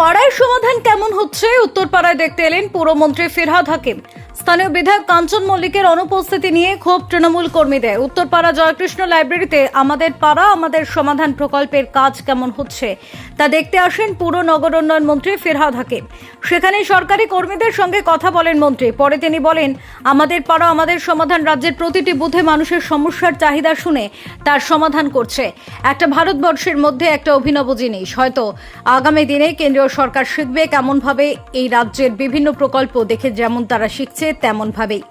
পাড়ার সমাধান কেমন হচ্ছে? উত্তরপাড়ায় দেখতে এলেন পুরমন্ত্রী ফিরহাদ হাকিম। স্থানীয় বিধায়ক কাঞ্চন মল্লিকের অনুপস্থিতি নিয়ে ক্ষোভ তৃণমূল কর্মীদের। উত্তরপাড়া জয়কৃষ্ণ লাইব্রেরিতে আমাদের পাড়া, আমাদের সমাধান প্রকল্পের কাজ কেমন হচ্ছে? তা দেখতে আসেন পুর নগর উন্নয়ন মন্ত্রী ফিরহাদ হাকিম। সেখানে সরকারি কর্মীদের সঙ্গে কথা বলেন মন্ত্রী। পরে তিনি বলেন, আমাদের পাড়া, আমাদের সমাধান রাজ্যের প্রতিটি বুথে মানুষের সমস্যার চাহিদা শুনে তার সমাধান করছে। একটা ভারতবর্ষের মধ্যে একটা অভিনব জিনিস। হয়তো আগামী দিনে কেন্দ্রীয় সরকার শিখবে কেমনভাবে এই রাজ্যের বিভিন্ন প্রকল্প দেখে যেমন তারা শিখছে, তেমনভাবেই।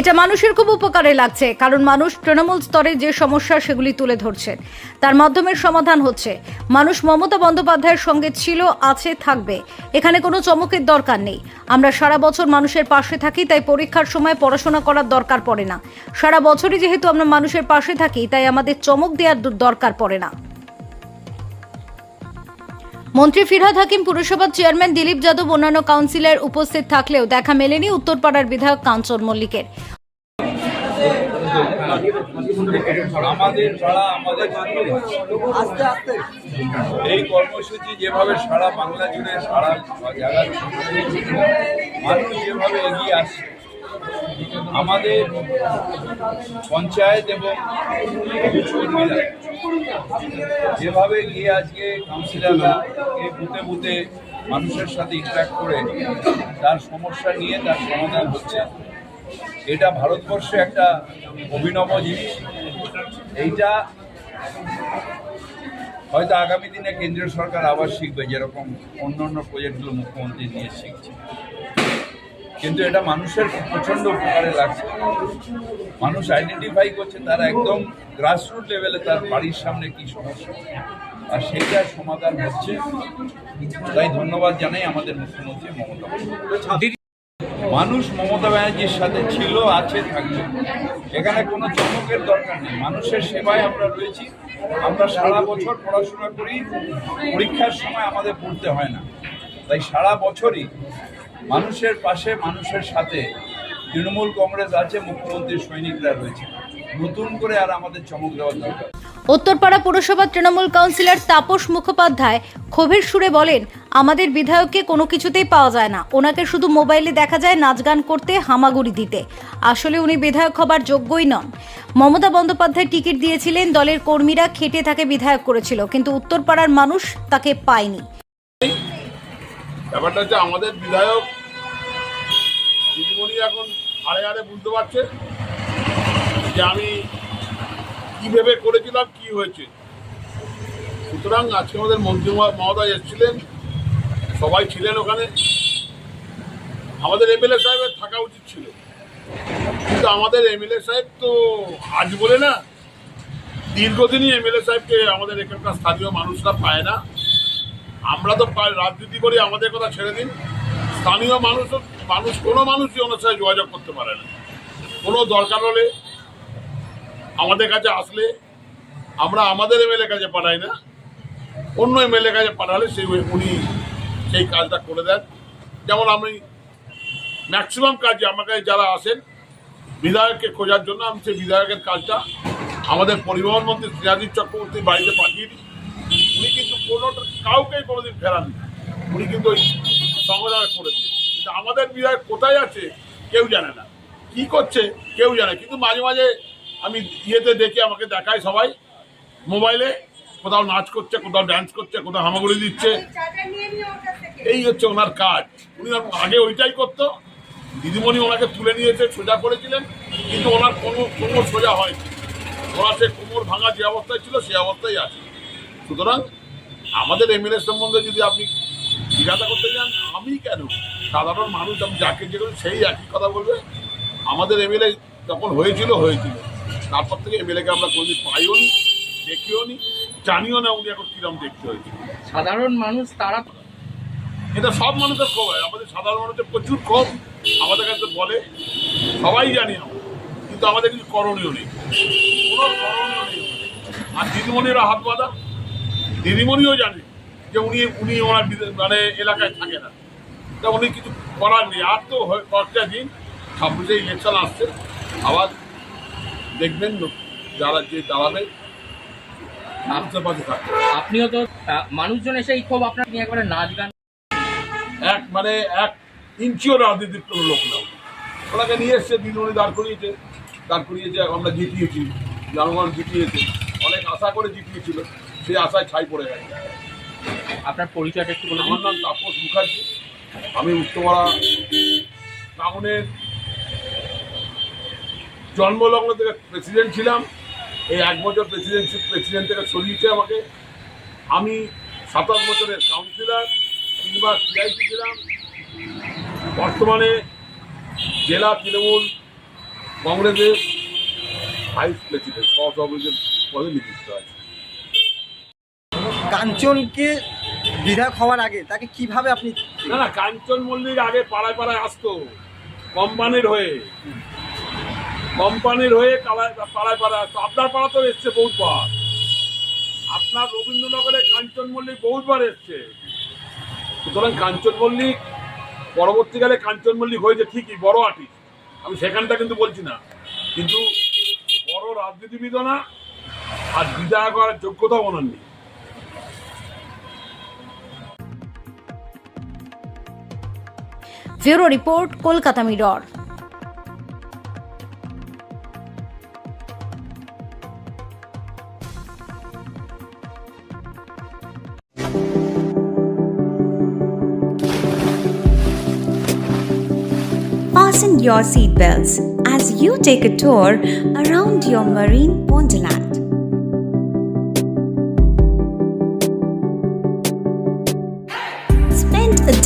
এটা মানুষের খুব উপকারে লাগছে, কারণ মানুষ তৃণমূল স্তরে যে সমস্যা সেগুলি তুলে ধরছে। তার মাধ্যমে সমাধান হচ্ছে। মানুষ মমতা বন্দ্যোপাধ্যায়ের সঙ্গে ছিল, আছে, থাকবে। এখানে কোনো চমকের দরকার নেই। আমরা সারা বছর মানুষের পাশে থাকি, তাই পরীক্ষার সময় পড়াশোনা করার দরকার পড়ে না। সারা বছরই যেহেতু আমরা মানুষের পাশে থাকি, তাই আমাদের চমক দেওয়ার দরকার পড়ে না। মন্ত্রী ফিরহাদ হাকিম পুরসভার চেয়ারম্যান দিলীপ যাদব অন্যান্য কাউন্সিলর উপস্থিত থাকলেও দেখা মেলেনি উত্তরপাড়ার বিধায়ক কাঞ্চন মল্লিকের। এই কর্মসূচি যেভাবে সারা বাংলা জুড়ে সারা জায়গায় মানুষ যেভাবে এগিয়ে আসছে আমাদের পঞ্চায়েত এবং যেভাবে গিয়ে আজকে কাউন্সিলররা এই বুথে বুথে মানুষের সাথে ইন্টারাক্ট করে তার সমস্যা নিয়ে তার সমাধান হচ্ছে, এটা ভারতবর্ষে একটা অভিনব জিনিস। এইটা হয়তো আগামী দিনে কেন্দ্রীয় সরকার আবার শিখবে যেরকম অন্য অন্য প্রজেক্টগুলো মুখ্যমন্ত্রী নিয়ে শিখছে। কিন্তু এটা মানুষের প্রচণ্ড উপকারে লাগছে। মানুষ আইডেন্টিফাই করছে তারা একদম গ্রাসরুট লেভেলে তার বাড়ির সামনে কি সমস্যা। আর সেইটার সমাধান হচ্ছে। তাই ধন্যবাদ জানাই আমাদের মুখ্যমন্ত্রী মমতা মানুষ মমতা ব্যানার্জির সাথে ছিল, আছে, থাকবে। এখানে কোনো চমকের দরকার নেই। মানুষের সেবায় আমরা রয়েছি। আমরা সারা বছর পড়াশোনা করি। পরীক্ষার সময় আমাদের পড়তে হয় না। তাই সারা বছরই মানুষের পাশে, মানুষের সাথে তৃণমূল কংগ্রেস আছে মুখ্যমন্ত্রীর সৈনিকরা রয়েছে। নতুন করে আর আমাদের চমক দেওয়ার দরকার। উত্তরপাড়া পুরসভার তৃণমূল কাউন্সিলর তাপস মুখোপাধ্যায় ক্ষোভের সুরে বলেন, আমাদের বিধায়ককে কোনো কিছুতেই পাওয়া যায় না। ওনাকে শুধু মোবাইলে দেখা যায় নাচ গান করতে, হামাগুড়ি দিতে। আসলে উনি বিধায়ক হবার যোগ্যই নন। মমতা বন্দ্যোপাধ্যায় টিকিট দিয়েছিলেন, দলের কর্মীরা খেটে তাকে বিধায়ক করেছিল, কিন্তু উত্তরপাড়ার মানুষ তাকে পায়নি। ব্যাপারটা হচ্ছে আমাদের বিধায়ক দিদিমণি এখন হাড়ে হাড়ে বুঝতে পারছে যে আমি কি ভেবে করেছিলাম, কি হয়েছে। সুতরাং আজকে আমাদের মন্ত্রী মহোদয় এসেছিলেন, সবাই ছিলেন ওখানে। আমাদের এমএলএ সাহেবের থাকা উচিত ছিল। কিন্তু আমাদের এমএলএ সাহেব তো আজ বলে না, দীর্ঘদিনই এমএলএ সাহেবকে আমাদের এখানকার স্থানীয় মানুষরা পায় না। আমরা তো রাজনীতি করি, আমাদের কথা ছেড়ে দিন। স্থানীয় মানুষ মানুষ, কোনো মানুষই ওনার সাথে যোগাযোগ করতে পারে না। কোনো দরকার হলে আমাদের কাছে আসলে আমরা আমাদের এমএলএ কাছে পাঠাই না। অন্য এমএলএ কাছে পাঠালে সেই উনি সেই কাজটা করে দেন। যেমন আমি ম্যাক্সিমাম কাজে আমার কাছে যারা আসেন, বিধায়ককে খোঁজার জন্য আমি সেই বিধায়কের কাজটা আমাদের পরিবহন মন্ত্রী শ্রীরাজীব চক্রবর্তীর বাড়িতে পাঠিয়ে দিই। উনি কিন্তু কোনোটা কাউকেই কোনোদিন ফেরাননি। উনি কিন্তু ওই সংগ্রামে করে দিন কিন্তু আমাদের বিধায়ক কোথায় আছে, কেউ জানে না। কি করছে, কেউ জানে কিন্তু মাঝে মাঝে আমি ইয়েতে দেখি, আমাকে দেখায় সবাই। মোবাইলে কোথাও নাচ করছে, কোথাও ডান্স করছে, কোথাও হামাগুড়ি দিচ্ছে। এই হচ্ছে ওনার কাজ। উনি আগে ওইটাই করতো, দিদিমণি ওনাকে তুলে নিয়েছে, সোজা করেছিলেন। কিন্তু ওনার কোনো কোমর সোজা হয়নি। ওনার সে কোমর ভাঙা যে অবস্থায় ছিল, সে অবস্থায় আছে। সুতরাং আমাদের এমএলএ সম্বন্ধে যদি আপনি জিজ্ঞাসা করতে চান আমি কেন সাধারণ মানুষ আমি যাকে যে করি সেই একই কথা বলবে? আমাদের এমএলএ যখন হয়েছিল হয়েছিল। তারপর থেকে এমএলএকে আমরা কোনোদিন পাইও নি দেখিও নি জানিও না উনি এখন কিরম দেখতে হয়েছে। সাধারণ মানুষ তারা এটা সব মানুষের ক্ষোভ হয় আমাদের সাধারণ মানুষের প্রচুর ক্ষোভ আমাদের কাছে বলে সবাই জানি আমরা। কিন্তু আমাদের কিছু করণীয় নেই। কোনো করণীয় নেই। আর দিদিমণিরা হাত বাঁধা। দিদিমণিও জানে যে উনি উনি ওনার মানে এলাকায় থাকে না। তা উনি কিছু করার নেই। আর তো কয়েকটা দিন ছাব্বিশে ইলেকশন আসছে। আবার দেখবেন যারা যে দাঁড়াবে আপনিও তো মানুষজন এসে এই ক্ষোভ আপনার নিয়ে একবারে নাচ গান এক মানে এক ইঞ্চিও রাজনীতির কোনো লোক না। ওনাকে নিয়ে এসছে দিদিমণি দাঁড় করিয়েছে। দাঁড় করিয়েছে আমরা জিতিয়েছি। জনগণ জিতিয়েছে। অনেক আশা করে জিতিয়েছিল। সেই আশায় ছাই পড়ে গেছে। আপনার পরিচয়টা একটু বলে দিন। আমার নাম তাপস মুখার্জি। আমি উত্তরপাড়া টাউনের জন্মলগ্ন থেকে প্রেসিডেন্ট ছিলাম। এই এক বছর প্রেসিডেন্ট প্রেসিডেন্ট থেকে সরিয়েছে আমাকে। আমি সাতাশ বছরের কাউন্সিলর তিনবার সিআইপি ছিলাম। বর্তমানে জেলা তৃণমূল কংগ্রেসের ভাইস প্রেসিডেন্ট সহসভাপতি পদে নিযুক্ত আছে। কাঞ্চনকে বিধায়ক হওয়ার আগে তাকে কীভাবে আপনি না না, কাঞ্চন মল্লিক আগে পাড়ায় পাড়ায় আসতো, কোম্পানির হয়ে। কোম্পানির হয়ে পাড়ায় পাড়ায় আসতো। আপনার পাড়া তো এসছে বহুতবার আপনার রবীন্দ্রনগরে কাঞ্চন মল্লিক বহুতবার এসছে। সুতরাং কাঞ্চন মল্লিক, পরবর্তীকালে কাঞ্চন মল্লিক হয়েছে ঠিকই, বড় আর্টিস্ট আমি সেখানটা কিন্তু বলছি না। কিন্তু বড় রাজনীতিবিদও না, আর বিধায়ক হওয়ার যোগ্যতাও ওনার নেই। Bureau report Kolkata mirror Fasten your seatbelts as you take a tour around your marine wonderland.